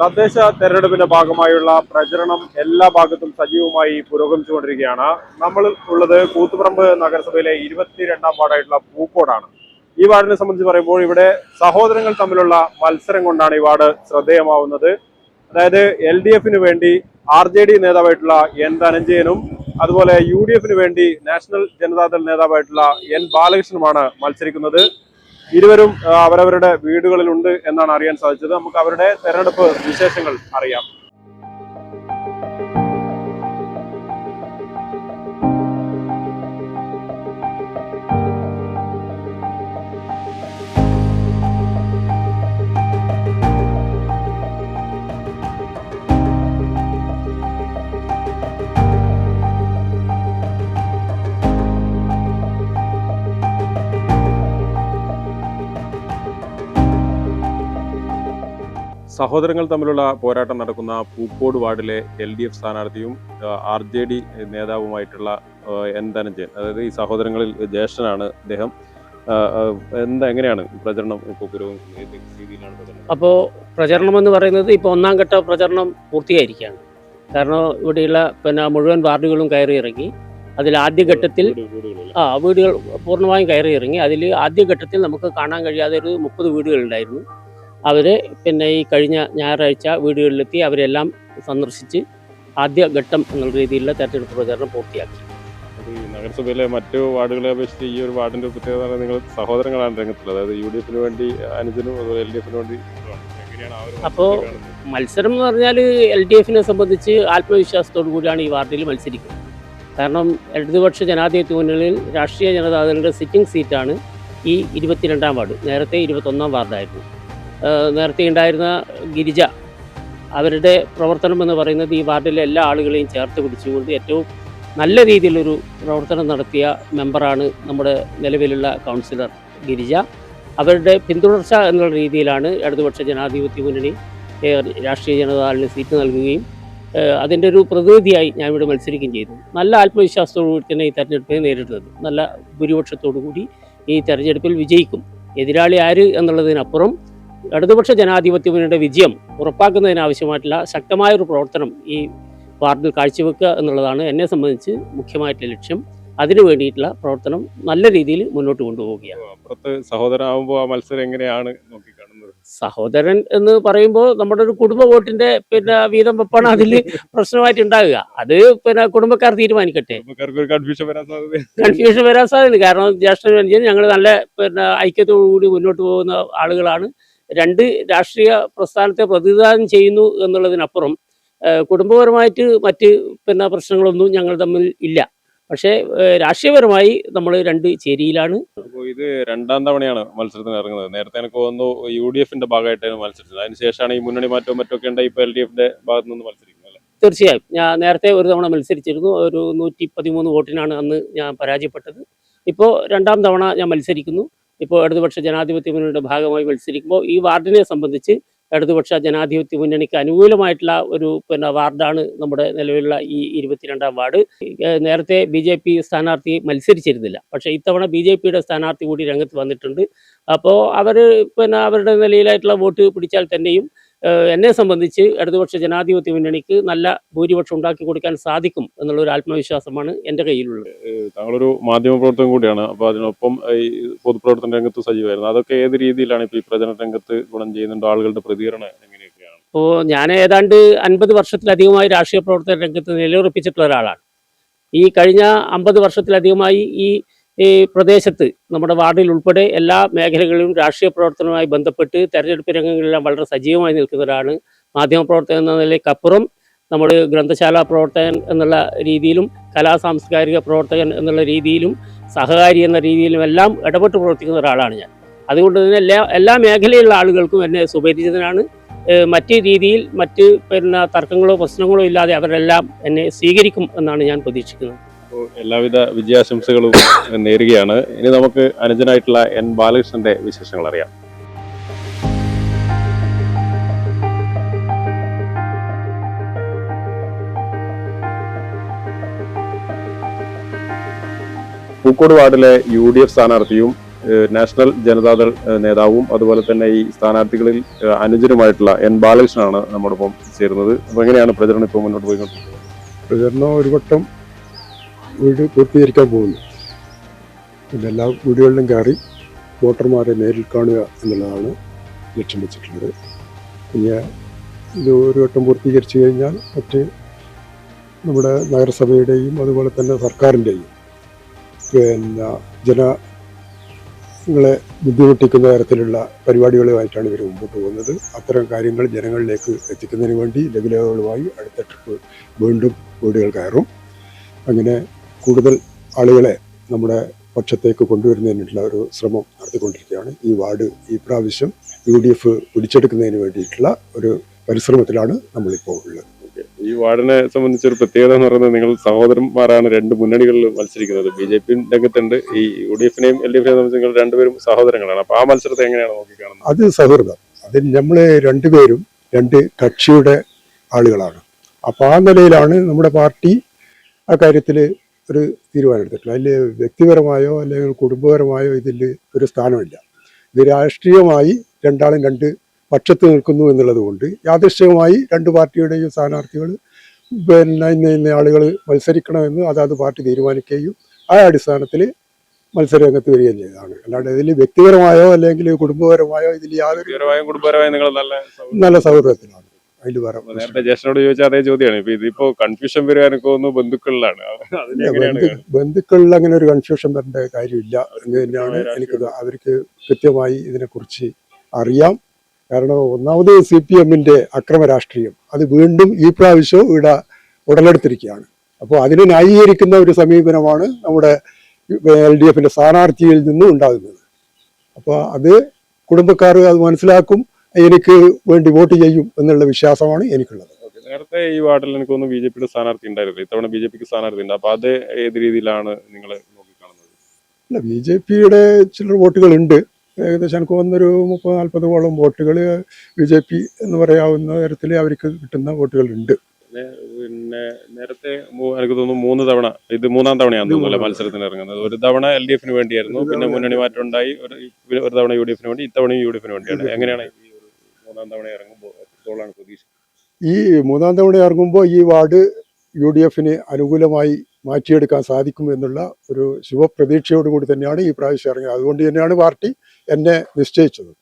തദ്ദേശ തെരഞ്ഞെടുപ്പിന്റെ ഭാഗമായുള്ള പ്രചരണം എല്ലാ ഭാഗത്തും സജീവമായി പുരോഗമിച്ചുകൊണ്ടിരിക്കുകയാണ്. നമ്മൾ ഉള്ളത് കൂത്തുപറമ്പ് നഗരസഭയിലെ ഇരുപത്തിരണ്ടാം വാർഡായിട്ടുള്ള പൂക്കോടാണ്. ഈ വാർഡിനെ സംബന്ധിച്ച് പറയുമ്പോൾ ഇവിടെ സഹോദരങ്ങൾ തമ്മിലുള്ള മത്സരം കൊണ്ടാണ് ഈ വാർഡ് ശ്രദ്ധേയമാവുന്നത്. അതായത് എൽ ഡി എഫിന് വേണ്ടി ആർ ജെ ഡി നേതാവായിട്ടുള്ള എൻ ധനഞ്ജയനും അതുപോലെ യു ഡി എഫിന് വേണ്ടി നാഷണൽ ജനതാദൾ നേതാവായിട്ടുള്ള എൻ ബാലകൃഷ്ണനുമാണ് മത്സരിക്കുന്നത്. ഇരുവരും അവരവരുടെ വീടുകളിലുണ്ട് എന്നാണ് അറിയാൻ സാധിച്ചത്. നമുക്ക് അവരുടെ തെരഞ്ഞെടുപ്പ് വിശേഷങ്ങൾ അറിയാം. സഹോദരങ്ങൾ തമ്മിലുള്ള പോരാട്ടം നടക്കുന്ന പൂക്കോട് വാർഡിലെ എൽ ഡി എഫ് സ്ഥാനാർത്ഥിയും ആർ ജെ ഡി നേതാവുമായിട്ടുള്ള എൻ ധനഞ്ജയൻ അതായത് ഈ സഹോദരങ്ങളിൽ ജ്യേഷ്ഠനാണ് അദ്ദേഹം എന്താ എങ്ങനെയാണ് പ്രചരണം ഇപ്പോൾ പുരോഗമിക്കുന്നത്? അപ്പോൾ പ്രചരണം? എന്ന് പറയുന്നത് ഇപ്പോൾ ഒന്നാം ഘട്ട പ്രചരണം പൂർത്തിയായിരിക്കുകയാണ്. കാരണം ഇവിടെയുള്ള പിന്നെ മുഴുവൻ വാർഡുകളും കയറി ഇറങ്ങി അതിൽ ആദ്യഘട്ടത്തിൽ ഘട്ടത്തിൽ ആ വീടുകൾ പൂർണമായും കയറി ഇറങ്ങി അതിൽ ആദ്യഘട്ടത്തിൽ നമുക്ക് കാണാൻ കഴിയാതെ ഒരു മുപ്പത് വീടുകളുണ്ടായിരുന്നു അവർ പിന്നെ ഈ കഴിഞ്ഞ ഞായറാഴ്ച വീടുകളിലെത്തി അവരെല്ലാം സന്ദർശിച്ച് ആദ്യ ഘട്ടം എന്നുള്ള രീതിയിലുള്ള തെരഞ്ഞെടുപ്പ് പ്രചാരണം പൂർത്തിയാക്കി. ഈ നഗരസഭയിലെ മറ്റു വാർഡുകളെ അപേക്ഷിച്ച് ഈ ഒരു വാർഡിന്റെ പ്രത്യേകത നിങ്ങൾ സഹോദരങ്ങളാണ് രംഗത്തുള്ളത്. അതായത് യു ഡി എഫിന് വേണ്ടി അനുജനും അതുപോലെ എൽ ഡി എഫിന് വേണ്ടി അപ്പോൾ മത്സരം എന്ന് പറഞ്ഞാൽ എൽ ഡി എഫിനെ സംബന്ധിച്ച് ആത്മവിശ്വാസത്തോടു കൂടിയാണ് ഈ വാർഡിൽ മത്സരിക്കുന്നത്. കാരണം ഇടതുപക്ഷ ജനാധിപത്യ മുന്നണിയിൽ രാഷ്ട്രീയ ജനതാദളിന്റെ സിറ്റിംഗ് സീറ്റാണ് ഈ ഇരുപത്തിരണ്ടാം വാർഡ്. നേരത്തെ ഇരുപത്തൊന്നാം വാർഡായിരുന്നു. നേരത്തെ ഉണ്ടായിരുന്ന ഗിരിജ അവരുടെ പ്രവർത്തനം എന്ന് പറയുന്നത് ഈ വാർഡിലെ എല്ലാ ആളുകളെയും ചേർത്ത് പിടിച്ചുകൊണ്ട് ഏറ്റവും നല്ല രീതിയിലൊരു പ്രവർത്തനം നടത്തിയ മെമ്പറാണ് നമ്മുടെ നിലവിലുള്ള കൗൺസിലർ ഗിരിജ. അവരുടെ പിന്തുടർച്ച എന്നുള്ള രീതിയിലാണ് ഇടതുപക്ഷ ജനാധിപത്യ മുന്നണി രാഷ്ട്രീയ ജനതാദളിന് സീറ്റ് നൽകുകയും അതിന്റെ ഒരു പ്രതിനിധിയായി ഞാൻ ഇവിടെ മത്സരിക്കുകയും ചെയ്തു. നല്ല ആത്മവിശ്വാസത്തോടു കൂടി തന്നെ ഈ തെരഞ്ഞെടുപ്പിനെ നേരിടുന്നത്. നല്ല ഭൂരിപക്ഷത്തോടു കൂടി ഈ തെരഞ്ഞെടുപ്പിൽ വിജയിക്കും. എതിരാളി ആര് എന്നുള്ളതിനപ്പുറം ഇടതുപക്ഷ ജനാധിപത്യ മുന്നണിയുടെ വിജയം ഉറപ്പാക്കുന്നതിനാവശ്യമായിട്ടുള്ള ശക്തമായ ഒരു പ്രവർത്തനം ഈ വാർഡിൽ കാഴ്ചവെക്കുക എന്നുള്ളതാണ് എന്നെ സംബന്ധിച്ച് മുഖ്യമായിട്ടുള്ള ലക്ഷ്യം. അതിനു വേണ്ടിയിട്ടുള്ള പ്രവർത്തനം നല്ല രീതിയിൽ മുന്നോട്ട് കൊണ്ടുപോവുകയാണ്. അപ്പുറത്ത് സഹോദരനാകുമ്പോൾ ആ മത്സരം എങ്ങനെയാണ് നോക്കിക്കാണുന്നത്? സഹോദരൻ എന്ന് പറയുമ്പോൾ നമ്മുടെ ഒരു കുടുംബ വോട്ടിന്റെ പിന്നെ വീതം വെപ്പാണ് അതിൽ പ്രശ്നമായിട്ട് ഉണ്ടാകുക അത് പിന്നെ കുടുംബക്കാർ തീരുമാനിക്കട്ടെ. കൺഫ്യൂഷൻ വരാൻ സാധ്യത കൺഫ്യൂഷൻ വരാൻ സാധ്യത കാരണം ജ്യേഷ്ഠൻ ഞങ്ങൾ നല്ല പിന്നെ ഐക്യത്തോടു കൂടി മുന്നോട്ട് പോകുന്ന ആളുകളാണ്. രണ്ട് രാഷ്ട്രീയ പ്രസ്ഥാനത്തെ പ്രതിനിധാനം ചെയ്യുന്നു എന്നുള്ളതിനപ്പുറം കുടുംബപരമായിട്ട് മറ്റ് പിന്നെ പ്രശ്നങ്ങളൊന്നും ഞങ്ങൾ തമ്മിൽ ഇല്ല. പക്ഷേ രാഷ്ട്രീയപരമായി നമ്മൾ രണ്ട് ചേരിയിലാണ്. ഇത് രണ്ടാം തവണയാണ് മത്സരത്തിന് ഇറങ്ങുന്നത്. നേരത്തെ എനിക്ക് തോന്നുന്നു യു ഡി എഫിന്റെ ഭാഗമായിട്ടാണ് മത്സരിച്ചത്. അതിനുശേഷമാണ് ഈ മുന്നണി മാറ്റവും മറ്റൊക്കെ ഉണ്ടായി ഇപ്പോൾ എൽ ഡി എഫിന്റെ ഭാഗത്ത് നിന്ന് മത്സരിക്കുന്നത് അല്ലേ? തീർച്ചയായും. ഞാൻ നേരത്തെ ഒരു തവണ മത്സരിച്ചിരുന്നു. ഒരു നൂറ്റി പതിമൂന്ന് വോട്ടിനാണ് അന്ന് ഞാൻ പരാജയപ്പെട്ടത്. ഇപ്പോൾ രണ്ടാം തവണ ഞാൻ മത്സരിക്കുന്നു. ഇപ്പോൾ ഇടതുപക്ഷ ജനാധിപത്യ മുന്നണിയുടെ ഭാഗമായി മത്സരിക്കുമ്പോൾ ഈ വാർഡിനെ സംബന്ധിച്ച് ഇടതുപക്ഷ ജനാധിപത്യ മുന്നണിക്ക് അനുകൂലമായിട്ടുള്ള ഒരു പിന്നെ വാർഡാണ് നമ്മുടെ നിലവിലുള്ള ഈ ഇരുപത്തിരണ്ടാം വാർഡ്. നേരത്തെ ബി ജെ പി സ്ഥാനാർത്ഥി മത്സരിച്ചിരുന്നില്ല. പക്ഷേ ഇത്തവണ ബി ജെ പിയുടെ സ്ഥാനാർത്ഥി കൂടി രംഗത്ത് വന്നിട്ടുണ്ട്. അപ്പോൾ അവർ പിന്നെ അവരുടെ നിലയിലായിട്ടുള്ള വോട്ട് പിടിച്ചാൽ തന്നെയും എന്നെ സംബന്ധിച്ച് ഇടതുപക്ഷ ജനാധിപത്യ മുന്നണിക്ക് നല്ല ഭൂരിപക്ഷം ഉണ്ടാക്കി കൊടുക്കാൻ സാധിക്കും എന്നുള്ള ഒരു ആത്മവിശ്വാസമാണ് എന്റെ കയ്യിലുള്ളത്. താങ്കളൊരു മാധ്യമ പ്രവർത്തകൻ കൂടിയാണ്. അപ്പോൾ അതിനൊപ്പം ഈ പൊതുപ്രവർത്തന രംഗത്ത് സജീവമായിരുന്നു. അതൊക്കെ ഏത് രീതിയിലാണ് ഇപ്പോൾ ഈ പ്രചരണ രംഗത്ത് ഗുണം ചെയ്യുന്നുണ്ടോ? ആളുകളുടെ പ്രതികരണം എങ്ങനെയൊക്കെയാണ്? അപ്പോൾ ഞാൻ ഏതാണ്ട് അൻപത് വർഷത്തിലധികമായി രാഷ്ട്രീയ പ്രവർത്തന രംഗത്ത് നിലയുറപ്പിച്ചിട്ടുള്ള ഒരാളാണ്. ഈ കഴിഞ്ഞ അമ്പത് വർഷത്തിലധികമായി ഈ ഈ പ്രദേശത്ത് നമ്മുടെ വാർഡിൽ ഉൾപ്പെടെ എല്ലാ മേഖലകളിലും രാഷ്ട്രീയ പ്രവർത്തനവുമായി ബന്ധപ്പെട്ട് തെരഞ്ഞെടുപ്പ് രംഗങ്ങളിലെല്ലാം വളരെ സജീവമായി നിൽക്കുന്നവരാണ് മാധ്യമപ്രവർത്തകൻ എന്ന നിലയ്ക്കപ്പുറം നമ്മൾ ഗ്രന്ഥശാല പ്രവർത്തകൻ എന്നുള്ള രീതിയിലും കലാ സാംസ്കാരിക പ്രവർത്തകൻ എന്നുള്ള രീതിയിലും സഹകാരി എന്ന രീതിയിലും എല്ലാം ഇടപെട്ട് പ്രവർത്തിക്കുന്ന ഒരാളാണ് ഞാൻ. അതുകൊണ്ട് തന്നെ എല്ലാ എല്ലാ മേഖലയിലുള്ള ആളുകൾക്കും എന്നെ സുപരിചിതനാണ്. മറ്റ് രീതിയിൽ മറ്റ് പിന്നെ തർക്കങ്ങളോ പ്രശ്നങ്ങളോ ഇല്ലാതെ അവരെല്ലാം എന്നെ സ്വീകരിക്കും എന്നാണ് ഞാൻ പ്രതീക്ഷിക്കുന്നത്. എല്ലാവിധ വിജയാശംസകളും നേരുകയാണ്. ഇനി നമുക്ക് അനുജനായിട്ടുള്ള എൻ ബാലകൃഷ്ണന്റെ വിശേഷങ്ങൾ അറിയാം. പൂക്കോട് വാർഡിലെ യു ഡി എഫ് സ്ഥാനാർത്ഥിയും നാഷണൽ ജനതാദൾ നേതാവും അതുപോലെ തന്നെ ഈ സ്ഥാനാർത്ഥികളിൽ അനുജനുമായിട്ടുള്ള എൻ ബാലകൃഷ്ണനാണ് നമ്മോടൊപ്പം ചേരുന്നത്. അപ്പൊ എങ്ങനെയാണ് പ്രചരണം ഇപ്പോൾ മുന്നോട്ട് പോയിക്കൊണ്ടിരിക്കുന്നത്? പ്രചരണം ഒരു വട്ടം വീട് പൂർത്തീകരിക്കാൻ പോകുന്നു. എല്ലാ വീടുകളിലും കയറി വോട്ടർമാരെ നേരിൽ കാണുക എന്നുള്ളതാണ് ലക്ഷ്യം വെച്ചിട്ടുള്ളത്. പിന്നെ ഇത് ഒരു വട്ടം പൂർത്തീകരിച്ചു കഴിഞ്ഞാൽ മറ്റ് നമ്മുടെ നഗരസഭയുടെയും അതുപോലെ തന്നെ സർക്കാരിന്റെയും പിന്നെ ജനങ്ങളെ ബുദ്ധിമുട്ടിക്കുന്ന തരത്തിലുള്ള പരിപാടികളുമായിട്ടാണ് ഇവർ മുമ്പോട്ട് പോകുന്നത്. അത്തരം കാര്യങ്ങൾ ജനങ്ങളിലേക്ക് എത്തിക്കുന്നതിന് വേണ്ടി ലഘുലേഖകളുമായി അടുത്ത ട്രിപ്പ് വീണ്ടും വീടുകൾ കയറും. അങ്ങനെ കൂടുതൽ ആളുകളെ നമ്മുടെ പക്ഷത്തേക്ക് കൊണ്ടുവരുന്നതിനുള്ള ഒരു ശ്രമം നടത്തിക്കൊണ്ടിരിക്കുകയാണ്. ഈ വാർഡ് ഈ പ്രാവശ്യം യു ഡി എഫ് പിടിച്ചെടുക്കുന്നതിന് വേണ്ടിയിട്ടുള്ള ഒരു പരിശ്രമത്തിലാണ് നമ്മളിപ്പോൾ ഉള്ളത്. ഈ വാർഡിനെ സംബന്ധിച്ച് ഒരു പ്രത്യേകത എന്ന് പറയുന്നത് നിങ്ങൾ സഹോദരന്മാരാണ് രണ്ട് മുന്നണികളിൽ മത്സരിക്കുന്നത്. ബി ജെ പി രംഗത്തുണ്ട്. ഈ യു ഡി എഫിനെയും എൽ ഡി എഫിനെയും സംബന്ധിച്ച് നിങ്ങൾ രണ്ടുപേരും സഹോദരങ്ങളാണ്. അപ്പൊ ആ മത്സരത്തെ എങ്ങനെയാണ് നോക്കിക്കാണുന്നത് അത് സൗഹൃദം. അതിൽ നമ്മൾ രണ്ടുപേരും രണ്ട് കക്ഷിയുടെ ആളുകളാണ്. അപ്പോൾ ആ നിലയിലാണ് നമ്മുടെ പാർട്ടി ആ കാര്യത്തിൽ ഒരു തീരുമാനം എടുത്തിട്ടില്ല അതിൽ വ്യക്തിപരമായോ അല്ലെങ്കിൽ കുടുംബപരമായോ ഇതിൽ ഒരു സ്ഥാനമില്ല. ഇത് രാഷ്ട്രീയമായി രണ്ടാളും രണ്ട് പക്ഷത്ത് നിൽക്കുന്നു എന്നുള്ളത് കൊണ്ട് യാദൃശ്യമായി രണ്ട് പാർട്ടിയുടെയും സ്ഥാനാർത്ഥികൾ പിന്നെ ഇന്ന ഇന്ന ആളുകൾ മത്സരിക്കണമെന്ന് അതാത് പാർട്ടി തീരുമാനിക്കുകയും ആ അടിസ്ഥാനത്തിൽ മത്സരരംഗത്ത് വരികയും ചെയ്തതാണ്. അല്ലാണ്ട് ഇതിൽ വ്യക്തിപരമായോ അല്ലെങ്കിൽ കുടുംബപരമായോ ഇതിൽ യാതൊരു നല്ല സൗഹൃദത്തിലാണ്. അതിൽ വേറെ നേരത്തെ ജ്യേഷ്ഠനോട് അതേ ചോദ്യമാണ്. ഇപ്പൊ ഇതിപ്പോ കൺഫ്യൂഷൻ തോന്നുന്നു ബന്ധുക്കളിലാണ്. ബന്ധുക്കളിൽ അങ്ങനെ ഒരു കൺഫ്യൂഷൻ വരേണ്ട കാര്യമില്ല. എന്ന് തന്നെയാണ് എനിക്ക് അവർക്ക് കൃത്യമായി ഇതിനെക്കുറിച്ച് അറിയാം. കാരണം ഒന്നാമത് സി പി എമ്മിന്റെ അക്രമ രാഷ്ട്രീയം. അത് വീണ്ടും ഈ പ്രാവശ്യവും ഇവിടെ ഉടലെടുത്തിരിക്കുകയാണ്. അപ്പോൾ അതിനെ ന്യായീകരിക്കുന്ന ഒരു സമീപനമാണ് നമ്മുടെ എൽ ഡി എഫിന്റെ സ്ഥാനാർത്ഥിയിൽ നിന്നും ഉണ്ടാകുന്നത്. അപ്പോൾ അത് കുടുംബക്കാർ അത് മനസ്സിലാക്കും. എനിക്ക് വേണ്ടി വോട്ട് ചെയ്യും എന്നുള്ള വിശ്വാസമാണ് എനിക്കുള്ളത്. നേരത്തെ ഈ വാർഡിൽ എനിക്ക് തോന്നുന്നു ബി ജെ പിയുടെ സ്ഥാനാർത്ഥി ഉണ്ടായിരുന്നു. ഇത്തവണ ബി ജെ പിക്ക് സ്ഥാനാർത്ഥി ഉണ്ട്. അപ്പൊ അത് ഏത് രീതിയിലാണ് നിങ്ങൾ നോക്കിക്കാണുന്നത്? അല്ല ബി ജെ പിയുടെ ചില വോട്ടുകളുണ്ട് ഏകദേശം എനിക്ക് വന്നൊരു മുപ്പത് നാൽപ്പതോളം വോട്ടുകൾ ബി ജെ പി എന്ന് പറയാവുന്ന തരത്തിൽ അവർക്ക് കിട്ടുന്ന വോട്ടുകളുണ്ട് പിന്നെ നേരത്തെ എനിക്ക് തോന്നുന്നു മൂന്ന് തവണ ഇത് മൂന്നാം തവണയാണ് തോന്നുന്നു മത്സരത്തിന് ഇറങ്ങുന്നത്. ഒരു തവണ എൽ ഡി എഫിന് വേണ്ടിയായിരുന്നു. പിന്നെ മുന്നണി മാറ്റം ഉണ്ടായി. ഒരു തവണ യു ഡി എഫിന് വേണ്ടി ഇത്തവണയും യു ഡി എഫിന് വേണ്ടിയാണ്. എങ്ങനെയാണ് മൂന്നാം തവണ ഇറങ്ങുമ്പോൾ എത്രത്തോളാണ് പ്രതീക്ഷ ഈ മൂന്നാം തവണ ഇറങ്ങുമ്പോൾ ഈ വാർഡ് യു ഡി എഫിന് അനുകൂലമായി മാറ്റിയെടുക്കാൻ സാധിക്കും എന്നുള്ള ഒരു ശുഭപ്രതീക്ഷയോടുകൂടി തന്നെയാണ് ഈ പ്രാവശ്യം ഇറങ്ങിയത്. അതുകൊണ്ട് തന്നെയാണ് പാർട്ടി എന്നെ നിശ്ചയിച്ചത്.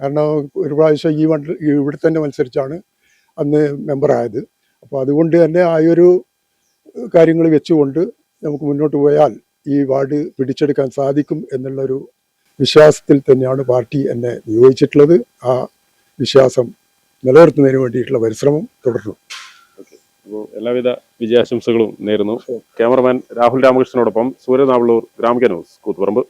കാരണം ഒരു പ്രാവശ്യം ഈ വണ്ട് ഇവിടെ തന്നെ മത്സരിച്ചാണ് അന്ന് മെമ്പറായത് അപ്പോൾ അതുകൊണ്ട് തന്നെ ആ ഒരു കാര്യങ്ങൾ വെച്ചുകൊണ്ട് നമുക്ക് മുന്നോട്ട് പോയാൽ ഈ വാർഡ് പിടിച്ചെടുക്കാൻ സാധിക്കും എന്നുള്ളൊരു വിശ്വാസത്തിൽ തന്നെയാണ് പാർട്ടി എന്നെ നിയോഗിച്ചിട്ടുള്ളത്. ആ വിശ്വാസം നിലനിർത്തുന്നതിന് വേണ്ടിയിട്ടുള്ള പരിശ്രമം തുടർന്നു അപ്പോൾ എല്ലാവിധ വിജയാശംസകളും നേരുന്നു. ക്യാമറമാൻ രാഹുൽ രാമകൃഷ്ണനോടൊപ്പം സൂര്യനാവളൂർ ഗ്രാമിക ന്യൂസ് കൂത്തുപറമ്പ്.